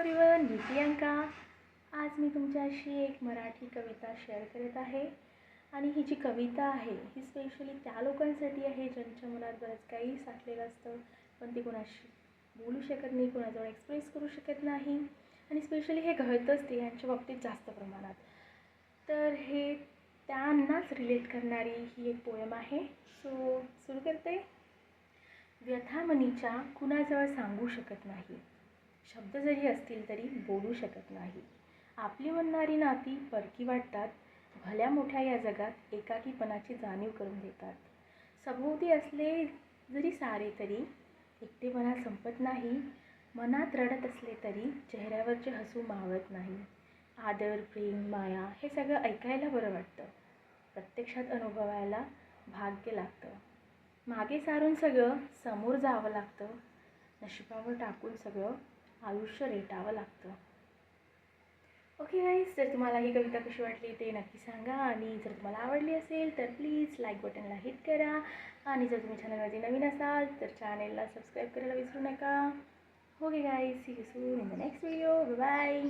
Everyone मी प्रियांका. आज मी तुमच्याशी एक मराठी कविता शेअर करत आहे. आणि ही जी कविता आहे ही स्पेशली त्या लोकांसाठी आहे ज्यांच्या मनात बरंच काही साठलेलं असतं. पण ते कोणाशी बोलू शकत नाही कोणाजवळ एक्सप्रेस करू शकत नाही. आणि स्पेशली हे घडतंच ते यांच्या बाबतीत जास्त प्रमाणात. तर हे त्यांनाच रिलेट करणारी ही एक पोयम आहे. सो सुरू करते. व्यथामनीच्या कुणाजवळ सांगू शकत नाही. शब्द जरी असतील तरी बोलू शकत नाही. आपली म्हणणारी नाती परकी वाटतात भल्या मोठ्या या जगात एकाकीपणाची जाणीव करून देतात. सभोवती असले जरी सारे तरी एकटेपणा संपत नाही मनात रडत असले तरी चेहऱ्यावरचे हसू मावत नाही. आदर प्रेम माया हे सगळं ऐकायला बरं वाटतं. प्रत्यक्षात अनुभवायला भाग्य लागतं. मागे सारून सगळं समोर जावं लागतं. नशिबावर टाकून सगळं आयुष्य रेटावं लागतं. ओके गाईज जर तुम्हाला ही कविता कशी वाटली ते नक्की सांगा. आणि जर तुम्हाला आवडली असेल तर प्लीज लाईक बटनला हिट करा. आणि जर तुम्ही चॅनलमध्ये नवीन असाल तर चॅनेलला सबस्क्राईब करायला विसरू नका. Okay guys see you soon in the next video bye